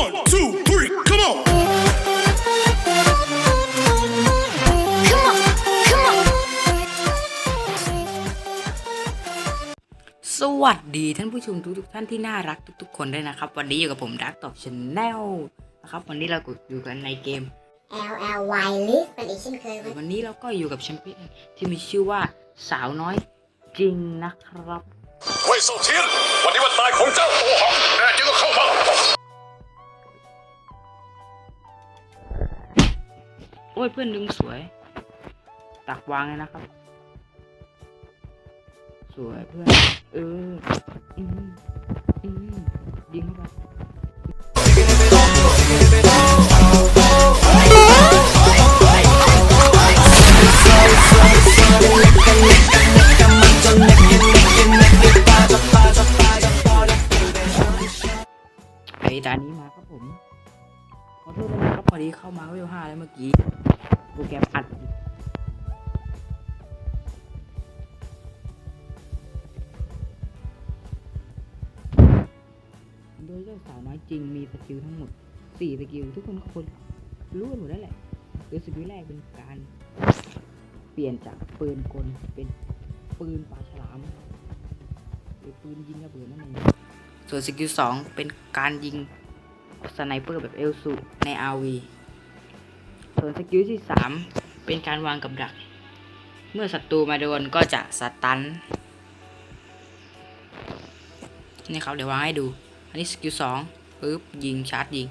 One, two, three, come on. Come on, come on. สวัสดีท่านผู้ชมทุกๆท่านที่น่ารักทุก ๆ คนด้วยนะครับ วันนี้อยู่กับผมดักตอบชแนลนะครับวันนี้เราก็อยู่กันในเกม L L Y ลิสเป็นอีกเช่นเคยเว้ยวันนี้เราก็อยู่กับแชมเปี้ยนที่มีชื่อว่าสาวน้อยจริงนะครับเว่ยเซาเทียนวันนี้วันตายของเจ้าโอหังแน่จริงก็เข้ามา อ้ยเพื่อนดึงสวย ตักวางเลยนะครับ สวยเพื่อน เอออืมอืมยิงเข้าไปไปตานี้มาครับผมขอโทษด้วยนะครับพอดีเข้ามาเวลห้าแล้วเมื่อกี้ จริงมีสกิลทั้งหมด4สกิลทุกคนก็คนรู้กันหมดแล้วแหละโดยสกิลแรกเป็นการ เปลี่ยนจากปืนกลเป็นปืนปลาฉลามหรือปืนยิงระเบิดนั่นเองส่วนสกิลสองเป็นการยิงสไนเปอร์แบบเอลซูใน RV ส่วนสกิลที่สามเป็นการวางกับดัก เมื่อศัตรูมาโดนก็จะสตันนี่ครับเดี๋ยววางให้ดู อันนี้สกิลสอง ปึ๊บยิงชาร์จยิง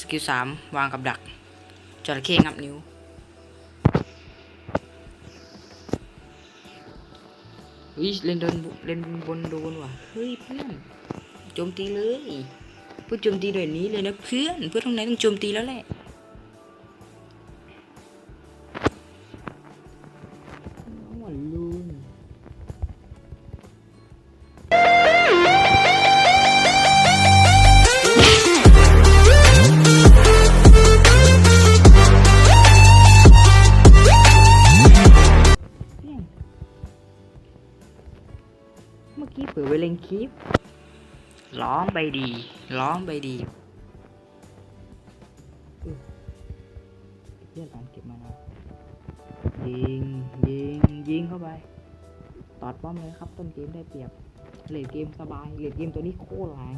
สกิลสามวางกับดักจระเข้งับนิ้วเฮ้ยเล่นโดนเล่นบนโดนว่ะเฮ้ยเพื่อนโจมตีเลยเพื่อโจมตีด้วยนี้เลยนะเพื่อนเพื่อนตรงไหนต้องโจมตีแล้วแหละ คลิป ร้องไปดี ร้องไปดีเพื่องการเก็บมานะยิง ยิง ยิงเข้าไป ตอดป้อมเลยครับ ต้นเกมได้เปรียบเลดเกมสบายเลดเกมตัวนี้โคตรแรง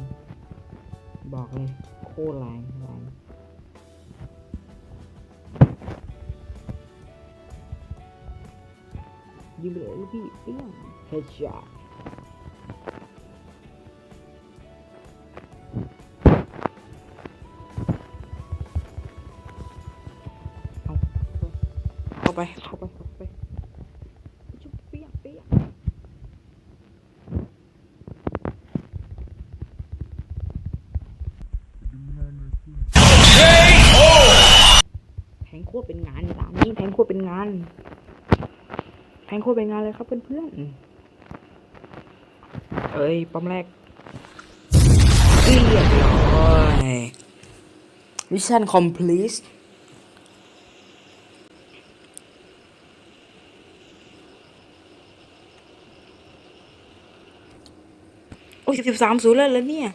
บอกเลย โคตรแรงแรงยิงเลยลูกพี่เปี้ยงเฮดช็อต ไปเข้าไปเข้าไปจุ๊บเปี้ยงเปี้ยงแทงโคตรเป็นงานร้านนี้แทงโคตรเป็นงาน แทงโคตรเป็นงานเลยครับเพื่อนๆเอ้ยป้อมแรกเรียบร้อยมิชชั่นคอมพลีทโอ้ย สิบสามศูนย์แล้วแล้วเนี่ย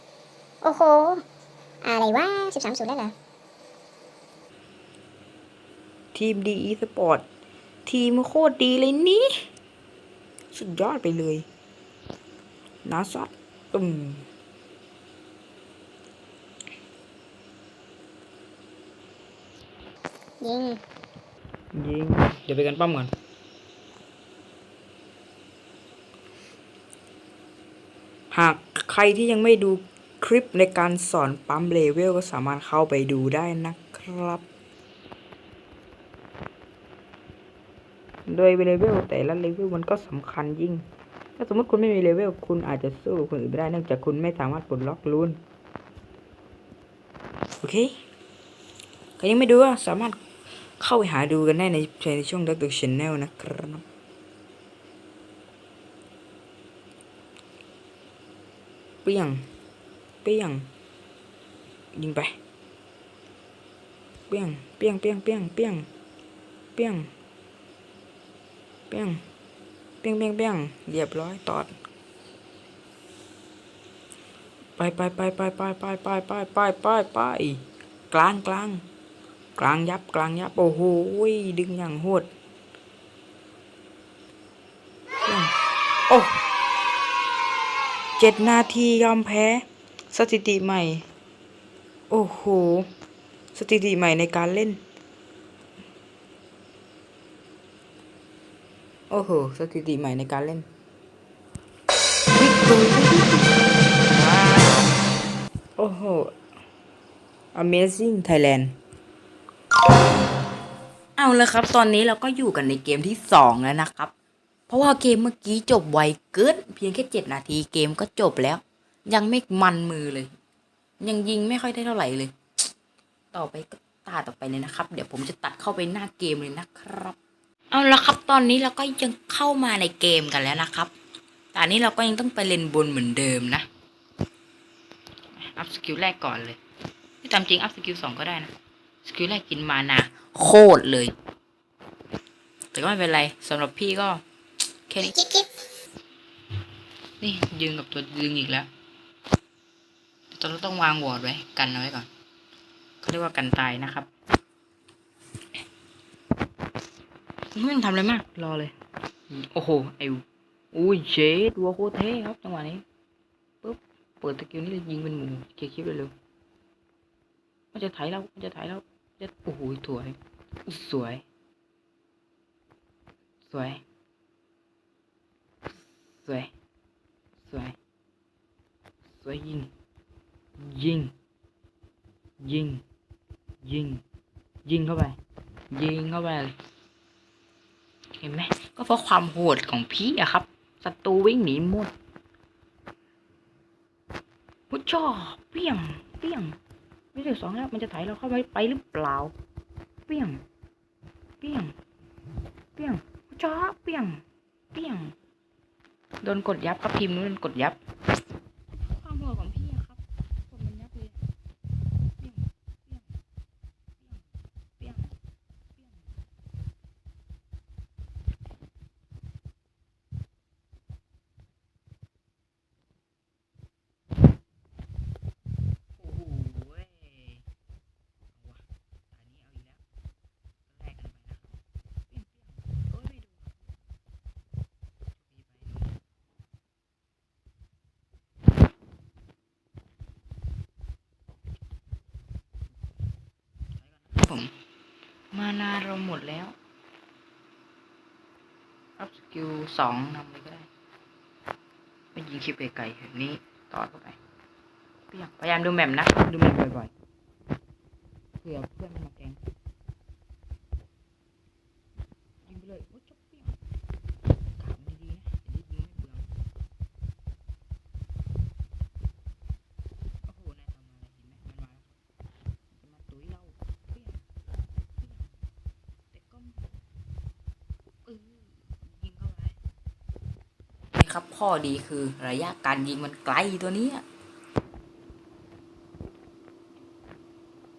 โอ้โห อะไรวะสิบสามศูนย์แล้วเหรอ ทีมดีอีสปอร์ต ทีมโคตรดีเลยนี่ สุดยอดไปเลยนาซัดตุ่มยิง ยิง เดี๋ยวไปกันป้อมก่อนหาก ใครที่ยังไม่ดูคลิปในการสอนปั๊มเลเวลก็สามารถเข้าไปดูได้นะครับ โดยเลเวลแต่ละเลเวลมันก็สำคัญยิ่ง ถ้าสมมติคุณไม่มีเลเวลคุณอาจจะสู้คนอื่นไม่ได้เนื่องจากคุณไม่สามารถปลดล็อกรูนโอเคใครยังไม่ดูก็สามารถเข้าไปหาดูกันได้ในในช่องดักตัวชแนลนะครับ เปี้ยง เปี้ยง ยิงไป เปี้ยง เปี้ยง เปี้ยง เปี้ยง เปี้ยง เปี้ยง เปี้ยง เปี้ยง เปี้ยง เปี้ยง เรียบร้อยตอด ไปไปไปไปไปไปไปไปไปไปไปไปกลางกลางกลางยับกลางยับ โอ้โหดึงอย่างโหดโอ้ เจ็ดนาทียอมแพ้ สถิติใหม่ โอ้โห สถิติใหม่ในการเล่น โอ้โห สถิติใหม่ในการเล่นวิกตอรี่โอ้โห Amazing Thailand เอาเลยครับ ตอนนี้เราก็อยู่กันในเกมที่สองแล้วนะครับ เพราะว่าเกมเมื่อกี้จบไวเกินเพียงแค่เจ็ดนาทีเกมก็จบแล้ว ยังไม่มันมือเลย ยังยิงไม่ค่อยได้เท่าไหร่เลย ต่อไปก็ตาต่อไปเลยนะครับ เดี๋ยวผมจะตัดเข้าไปหน้าเกมเลยนะครับ เอาละครับตอนนี้เราก็ยังเข้ามาในเกมกันแล้วนะครับแต่อันนี้เราก็ยังต้องไปเล่นบนเหมือนเดิมนะอัพสกิลแรกก่อนเลยที่ตามจริงอัพสกิลสองก็ได้นะสกิลแรกกินมานาโคตรเลย แต่ก็ไม่เป็นไรสำหรับพี่ก็ แค่นี้จิ๊บจิ๊บนี่ยืนกับตัวดึงอีกแล้วแต่เราต้องวางวอร์ดไว้กันเอาไว้ก่อนเขาเรียกว่ากันตายนะครับไม่ต้องทำอะไรมาก รอเลย โอ้โห ไอ้อุ้ยเชดวัวโคตรเท่ครับจังหวะนี้ปุ๊บ เปิดตะกิ้วนี่เลยยิงเป็นหมูเคลียร์คลิปเร็วๆมันจะถ่ายเรามันจะถ่ายเราจะโอ้โหสวยอุ๊ยสวย สวยส วย สวย สวยยิง ยิง ยิง ยิง ยิงเข้าไป ยิงเข้าไป เห็นไหม ก็เพราะความโหดของพี่อะครับ ศัตรูวิ่งหนีหมดพุชจ่อเปี้ยง เปี้ยงไม่ถึงสองแล้วมันจะไถเราเข้าไปไปหรือเปล่า เปี้ยง เปี้ยง เปี้ยงพุชจ่อเปี้ยง เปี้ยง โดนกดยับก็พิมพ์นู้นโดนกดยับ ความโหดของพี่อะครับกดมันยับเลยเปี้ยงเปี้ยงเปี้ยงเปี้ยงเปี้ยงโอ้โหเว้ยเอาว่ะตานี้เอาอีกแล้วแลกกันไปนะครับเปี้ยงเปี้ยงโอ้ยไม่โดนโชคดีไปหนู ผม มา นาเราหมดแล้วอัพสกิลสองนำเลยก็ได้ไปยิงคลิปไกลๆแบบนี้ต่อเข้าไปพยายามดูแมมนะ ดูแมมบ่อยๆเผื่อเพื่อนมันมาแกล้งยิงไปเลยโอ้ยจบเปรี้ยงขามดีๆนะจะได้ยิงไม่เปลืองโอ้โหนายทำอะไรเห็นไหมมันมาแล้วมันมาตุ้ยเราเปรี้ยง แต่ก็เออยิงเข้าไปนี่ ครับ ข้อดีคือระยะการยิงมันไกลตัวนี้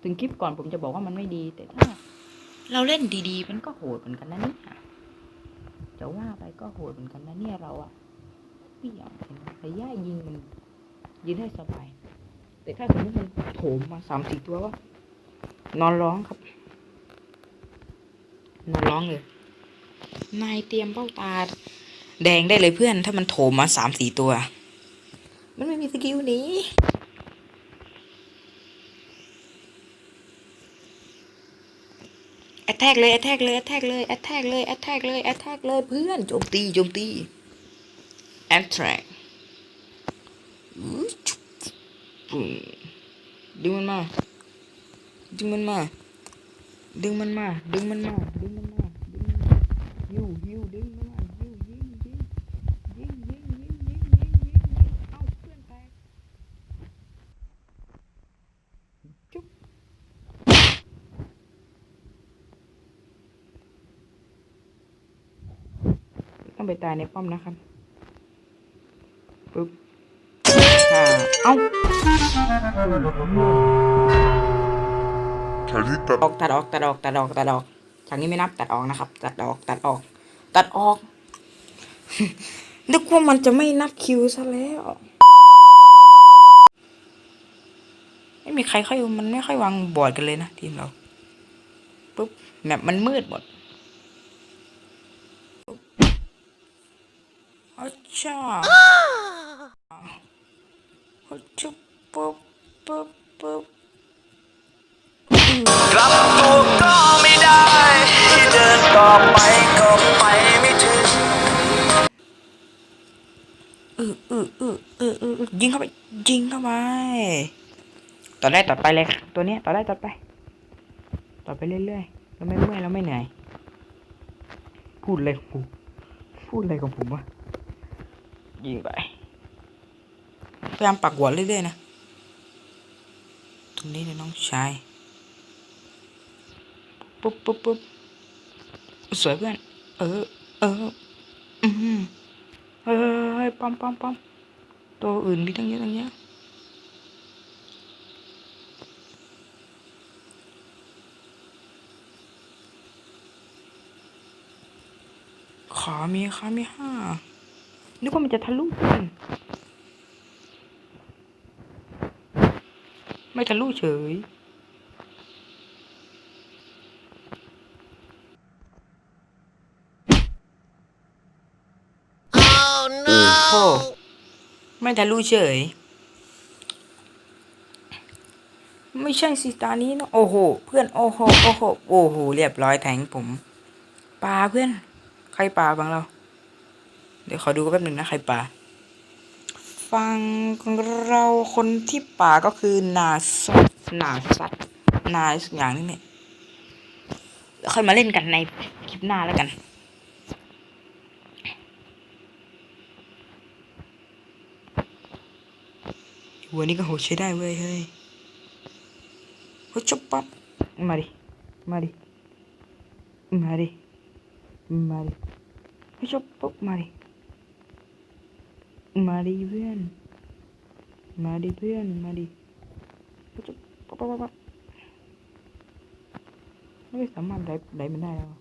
ถึงคลิปก่อนผมจะบอกว่ามันไม่ดี แต่ถ้า เราเล่นดีๆ มันก็โหดเหมือนกันนะเนี่ยจะว่าไปก็โหดเหมือนกันนะเนี่ยเราอะเปี่ยงเห็นระยะยิงมันยิงได้สบาย แต่ถ้าสมมติมันโถมมาสามสี่ตัวก็นอนร้องครับ นอนร้องเลยนายเตรียมเบ้าตา แดงได้เลยเพื่อนถ้ามันโถมมาสามสี่ตัว มันไม่มีสกิลนี้แอตแทกเลยแอตแทกเลยแอตแทกเลยแอตแทกเลยแอตแทกเลยแอตแทกเลยเพื่อนโจมตีโจมตีแอตแทกดึงมันมา ดึงมันมา ดึงมันมา ดึงมันมาดึงมันมา ต้องไปตายในป้อมนะครับปึ๊บอ่าเอ้าแค่ที่ตัดออกตัดออกตัดออกตัดออกตัดออกฉากนี้ไม่นับตัดออกนะครับ ตัดออกตัดออก ตัดออกนึกว่ามันจะไม่นับคิวซะแล้ว ไม่มีใครค่อยมันไม่ค่อยวางบอร์ดกันเลยนะทีมเราปุ๊บแมปมันมืดหมดปุ๊บ อ้าวจ้าอ้าวจุ๊บปุ๊บปุ๊บปุ๊บกลับตัวก็ไม่ได้เดินต่อไปก็ไปไม่ถึงเออเออเออเออเออเออยิงเข้าไปยิงเข้าไปต่อได้ต่อไปเลยค่ะตัวเนี้ยต่อได้ต่อไป ต่อไปเรื่อยๆเราไม่เมื่อยเราไม่เหนื่อยพูดอะไรของผมพูดอะไรของผมวะ ยิงไปพยายามปักหัวเรื่อยๆนะ ตรงนี้เลยน้องชาย ปุ๊บปุ๊บปุ๊บสวยเพื่อน เออ เออ อืมเฮ้ยเฮ้ยปั๊มปั๊มปั๊มตัวอื่นมีตั้งเยอะตั้งเยอะขามีขามีห้า นึกว่ามันจะทะลุกันไม่ทะลุเฉย โอ้ไม่ทะลุเฉย ไม่ใช่สิตานี้นะโอ้โห เพื่อนโอ้โห โอ้โห โอ้โห เรียบร้อยแทงผมปลาเพื่อน ใครปลาบ้างเรา เดี๋ยวขอดูแป๊บหนึ่งนะใครปลาฟังเราคนที่ป่าก็คือนาสัตนาสัตนาสักอย่างนึงเนี่ยเดี๋ยวค่อยมาเล่นกันในคลิปหน้าแล้วกันหัวนี้ก็โหดใช้ได้เว้ยเฮ้ยโหจบปั๊บมาดิ มาดิ มาดิ มาดิโหจบปุ๊บมาดิ มาดิเพื่อน มาดิเพื่อน มาดิโหจบปั๊บปั๊บปั๊บปั๊บไม่สามารถได้ได้มันได้แล้วอะ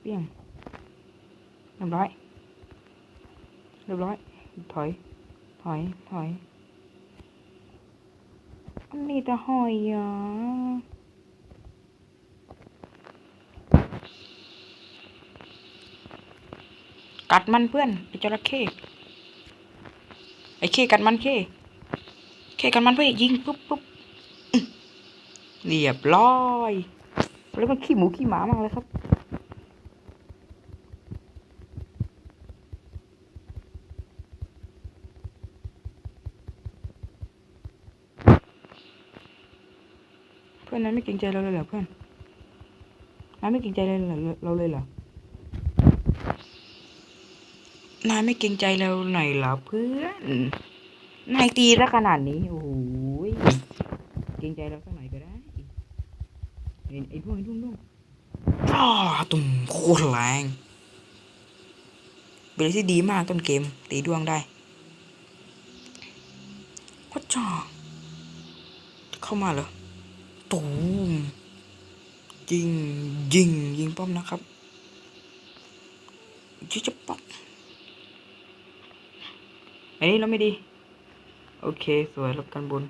เปี้ยงเรียบร้อยเรียบร้อยถ อย ถอย ถอยอันนี้จะหอยอะกัดมันเพื่อนไอ้จระเข้ไอ้เข้กัดมันเข้เข้กัดมันเพื่อนยิงปุ๊บปุ๊บเรียบร้อยแล้วมันขี้หมูขี้หมามากเลยครับ เพื่อนนั้น ไม่เกรงใจเราเลยเหรอเพื่อนนายไม่เกรงใจเราเลยเหรอเราเลยเหรอนายไม่เกรงใจเราหน่อยเหรอเพื่อนนายตีซะขนาดนี้โอ้โหยเกรงใจเราสักหน่อยก็ได้เห็นไอ้พวกไอ้พวกพวกอ้าตุ่มโคตรแรงเป็นที่ดีมากต้นเกม ตีดวงได้ก็จ่าเข้ามาเหรอ ตูมยิงยิงยิงป้อมนะครับจิจะป๊อกอันนี้เราไม่ดี โอเค สวยรับกันบน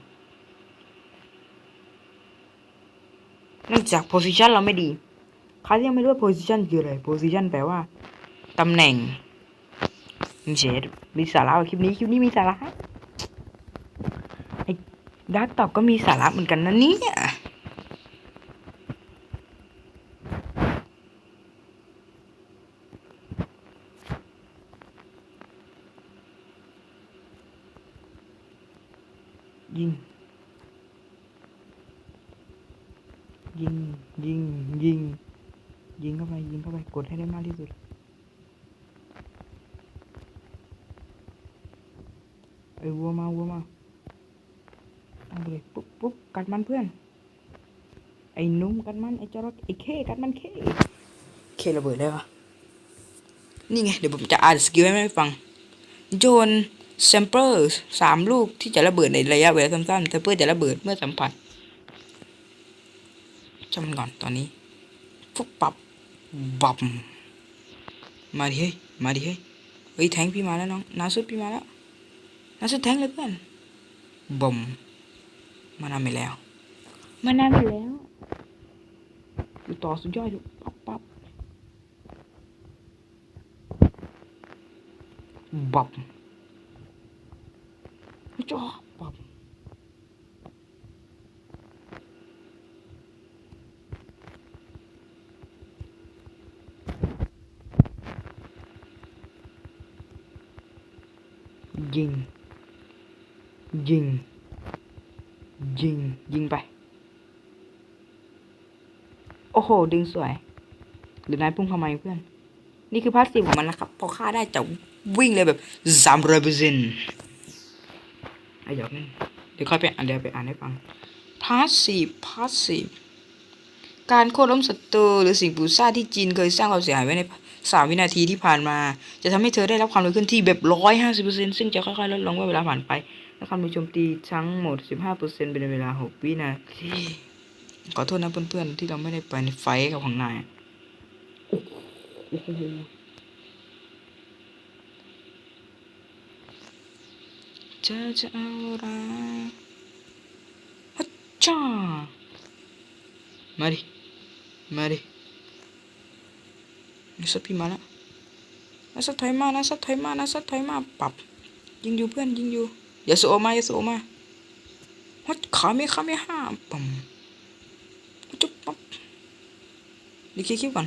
เนื่องจากโพซิชันเราไม่ดีใครยังไม่รู้ว่าโพซิชันคืออะไรโพซิชันแปลว่าตำแหน่งเฉดมีสาระว่าคลิปนี้คลิปนี้มีสาระไอ้ดักตอบก็มีสาระเหมือนกันนะเนี่ยง ยิง ยิง ยิง ยิงเข้าไป ยิงเข้าไป กดให้ได้มากที่สุดเอ้ยวัวมา วัวมาเอาเลยปุ๊บปุ๊บกัดมันเพื่อน ไอ้นุ่มกัดมัน ไอ้จระเข้ไอ้เข้กัดมันเข้เข้ระเบิดได้ปะนี่ไง เดี๋ยวผมจะอ่านสกิลให้ฟัง โยนแซมเปิลสามลูกที่จะระเบิดในระยะเวลาสั้นๆแต่เพื่อจะระเบิดเมื่อสัมผัส ก่อนตอนนี้ฟุบปับบับมาดิเฮ้ยมาดิเฮ้ยเฮ้ยแทงพี่มาแล้วน้องนาสุดพี่มาแล้วนาสุดแทงเลยเพื่อนบอมมานำไปแล้วมานานไปแล้วอยู่ต่อสุดยอดอยู่ปั๊บปั๊บบับจ้าบับยิง ยิง ยิง ยิงไป โอ้โห ดึงสวย หรือนายพุ่งทำไมเพื่อน นี่คือพาสซีฟของมันนะครับ พอฆ่าได้จะวิ่งเลยแบบสามร้อยเปอร์เซ็นต์ไอ้หยอกนี่เดี๋ยวค่อยไปอ่านเดี๋ยวไปอ่านให้ฟังพาสซีฟพาสซีฟการโค่นล้มศัตรูหรือสิ่งปลูกสร้างที่จีนเคยสร้างความเสียหายไว้ในสามวินาทีที่ผ่านมา จะทำให้เธอได้รับความเร็วเคลื่อนที่แบบร้อยห้าสิบเปอร์เซ็นต์ซึ่งจะค่อยๆลดลงเมื่อเวลาผ่านไป และความโจมตีทั้งหมดสิบห้าเปอร์เซ็นต์เป็นเวลาหกวินาที ขอโทษนะเพื่อนๆ ที่เราไม่ได้ไปในไฟกับของนายโอ้โหเธอจะเอาอะไรฮัจจ้ามาดิ มาดินัสัตพี่มาแล้วนัสัตถอยมานัสัตถอยมานัสัตถอยมาปรับยิงอยู่เพื่อนยิงอยู่ ย่าโสมาอย่าโสมาฮัจขาไม่ขาไม่ห้ามปั๊มจุ๊บปั๊บดีคลิปก่อน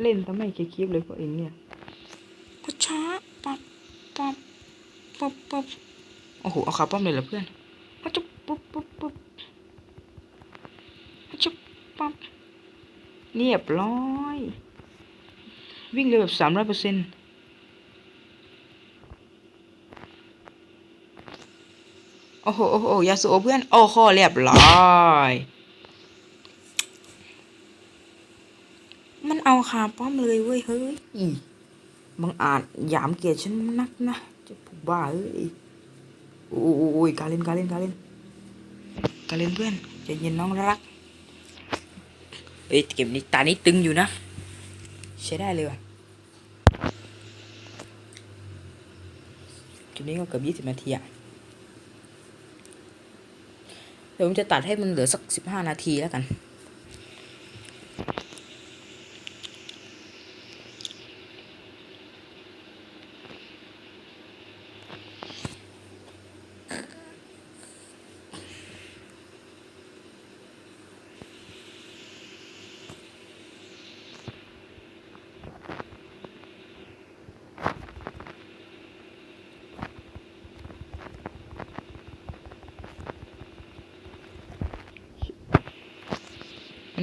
เล่นทำไมคลิปเลยพวกเองเนี่ยก็ช้าปั๊บปั๊บปั๊บปั๊บโอ้โหเอาขาป้อมเลยเหรอเพื่อนก็จุ๊บปุ๊บปุ๊บปุ๊บก็จุ๊บปั๊บเรียบร้อย วิ่งเร็วแบบสามร้อยเปอร์เซ็นต์ อ้โหโอ้โหยาสูเพื่อน โอ้โหเรียบร้อย มันเอาขาป้อมเลยเว้ยเฮ้ยบังอาจหยามเกียรติฉันนักนะจะผูบ้าเอ้ยโอ้ยการเล่นการเล่นการเล่นการเล่นเพื่อนใจเย็นน้องรักเอ้ยเก็บนี้ตานี้ตึงอยู่นะ ใช้ได้เลยว่ะเกมนี้ก็เกือบยี่สิบนาทีอะ เดี๋ยวผมจะตัดให้มันเหลือสักสิบห้านาทีแล้วกัน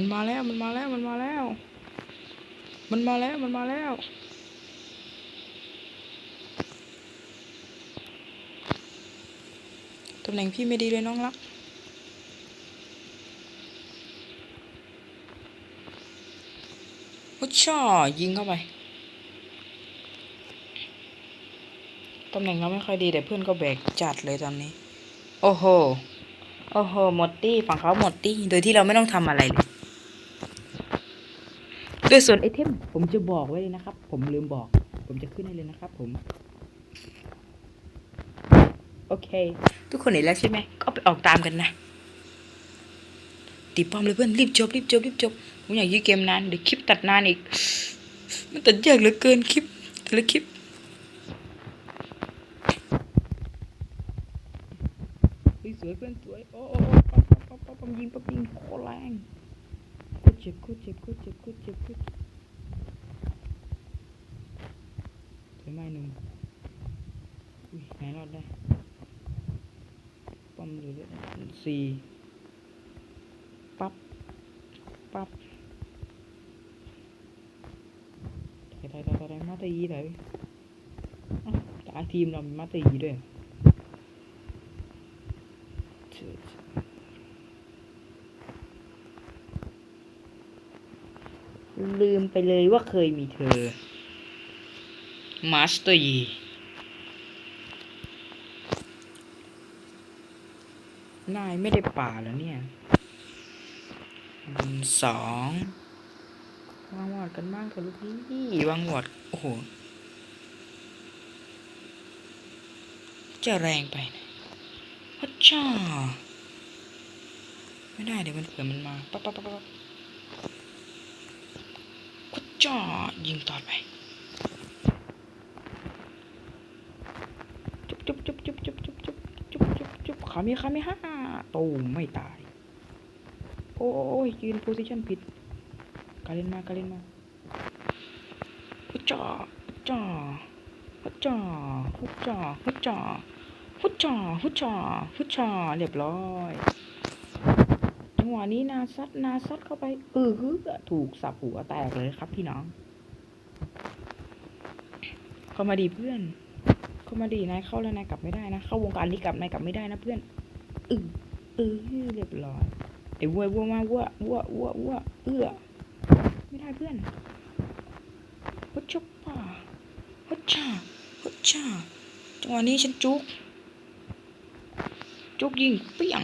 มันมาแล้วมันมาแล้วมันมาแล้ว มันมาแล้วมันมาแล้วตำแหน่งพี่ไม่ดีเลยน้องรักโอ้ช่อยิงเข้าไปตำแหน่งเราไม่ค่อยดีแต่เพื่อนก็แบกจัดเลยตอนนี้ โอ้โห โอ้โห หมดตี้ ฝั่งเขาหมดตี้ โดยที่เราไม่ต้องทำอะไรเลย โดยส่วนไอเทมผมจะบอกไว้เลยนะครับ ผมลืมบอก ผมจะขึ้นให้เลยนะครับ ผม โอเค ทุกคนเห็นแล้วใช่ไหมก็ไปออกตามกันนะตีป้อมเลยเพื่อนรีบจบรีบจบรีบจบผมอยากยื้อเกมนานเดี๋ยวคลิปตัดนานอีก มันตัดยากเหลือเกินคลิปแต่ละคลิปเฮ้ยสวยเพื่อนสวยโอ้โอ้โอ้ปั๊บปั๊บปั๊บปั๊บยิงปั๊บยิงโคตรแรง โคตรเจ็บโคตรเจ็บโคตรเจ็บโคตรเจ็บโคตรสวย ลืมไปเลยว่าเคยมีเธอ มาสเตอร์ยีนายไม่ได้ป่าแล้วเนี่ยสองวางวอดกันบ้างเถอะลูกพี่วางวอดโอ้โห จะแรงไปนะฮัจจ้าไม่ได้เดี๋ยวมันเผื่อมันมาปั๊บปั๊บปั๊บปั๊บฮั จจ้ายิงต่อไปจุ๊บจุ๊บจุ๊บจุ๊บจุ๊บจุ๊บจุ๊บจุ๊บจุ๊บจุ๊บขามีขามีฮ่าตูมไม่ตาย โอ้ยยืนโพซิชันผิดกาเล่นมากาเล่นมาฮัจจ้าฮัจจ้าฮัจจ้าฮัจจ้าฮัจจ้าฮัจจ้าฮัจจ้าฮัจจ้าเรียบร้อย งหวะนี้นาซัดนาซัดเข้าไป เออฮึถูกสับหัวแตกเลยครับพี่น้อง เข้ามาดีเพื่อน เข้ามาดีนายเข้าแล้วนายกลับไม่ได้นะ เข้าวงการนี้กลับนายกลับไม่ได้นะเพื่อนอือเออเรียบร้อยไอ้วัววัวมาวัววัววัววัวเอื้อไม่ได้เพื่อนฮัจจป่าฮัจจ่าฮัจจ่าจังหวะนี้ฉันจุกจุกยิงเปี้ยง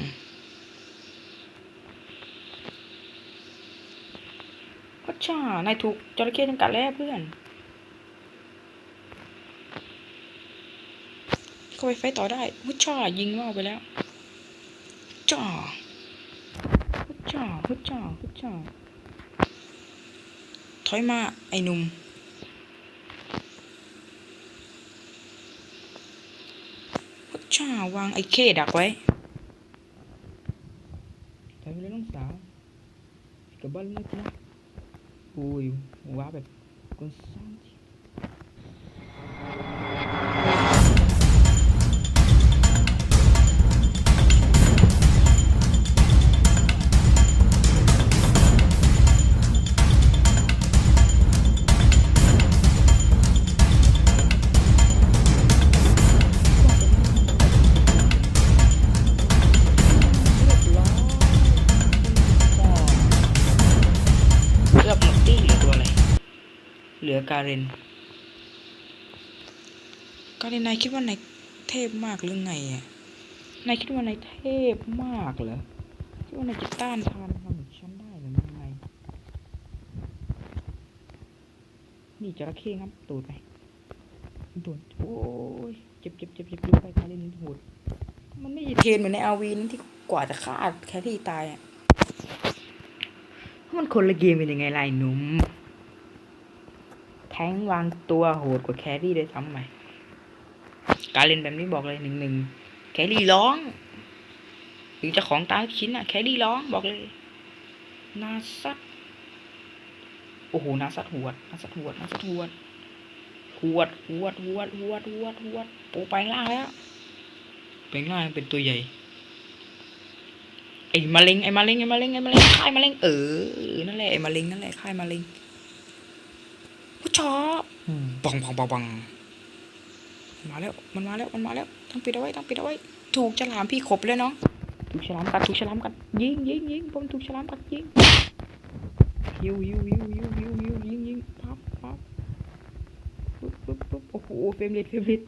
ฮัจจ่านายถูกจระเข้จำกัดแล้วเพื่อนเข้าไปไฟต์ต่อได้วุ้ช่ายิงว่าไปแล้วจ้าวุ้ช่าวุ้ช่าวุ้ช่าถอยมาไอ้หนุ่มวุ้ช่าวางไอ้เคดักไว้ถอยไปเลยน้องสาวกลับบ้านแล้วนะ 对，跟相。 เหลือการเรนการเรนนายคิดว่านายเทพมากหรือไงอะ นายคิดว่านายเทพมากเหรอ คิดว่านายจะต้านทานพลังของฉันได้หรือไม่ไง นี่จระเข้งับตูดไปตูดโอ้ยเจ็บเจ็บเจ็บเจ็บดูไปการเรนโหดมันไม่ใช่เทรนเหมือนในอาวีนั่นที่กว่าจะฆ่าแครี่ตายอะมันคนละเกมเป็นยังไงล่ะไอ้หนุ่ม แทงวางตัวโหดกว่าแครี่ได้วยซ้ำไหมการเล่นแบบนี้บอกเลยหนึ่งหนึ่งแครี่ร้อง หรือจะของตายทุกชิ้นอะแครี่ร้องบอกเลยนาซัดโอ้โหนาซัดหวดนาซัดหวดนาซัดหวดหวดหวดหวดหวดหวดหวดโอ้ไปล่างแล้วเป็นล่างเป็นตัวใหญ่ไอ้มะเร็งไอ้มะเร็งไอ้มะเร็งไอ้มะเร็งค่ายมะเร็งเออนั่นแหละไอ้มะเร็งนั่นแหละค่ายมะเร็ง ชอบบังบังบังบังมาแล้ว มันมาแล้ว มันมาแล้ว ต้องปิดเอาไว้ ต้องปิดเอาไว้ ถูกฉลามพี่ขบเลยน้องถูกฉลามกัด ถูกฉลามกัด ยิงยิงยิงผมถูกฉลามกัดยิงยิวยิวยิวยิวยิวยิวยิงยิงปั๊บปั๊บปุ๊บปุ๊บปุ๊บโอ้โห เฟรมเรทเฟรมเรท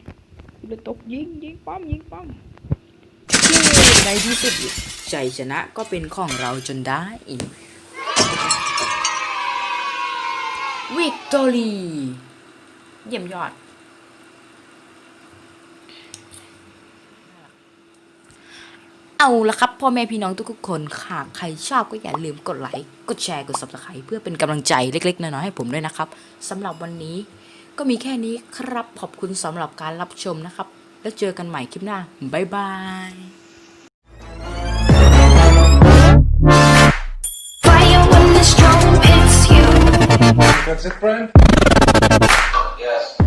เฟรมเรทตกยิงยิงปั๊มยิงปั๊มในที่สุดชัยชนะก็เป็นของเราจนได้ วิกตอรีเยี่ยมยอด เอาละครับพ่อแม่พี่น้องทุกๆคนหากใครชอบก็อย่าลืมกดไลค์กดแชร์กด subscribe เพื่อเป็นกำลังใจเล็กๆ น้อยๆให้ผมด้วยนะครับสำหรับวันนี้ก็มีแค่นี้ครับขอบคุณสำหรับการรับชมนะครับ แล้วเจอกันใหม่คลิปหน้า บ๊ายบาย That's it, Brian? Yes.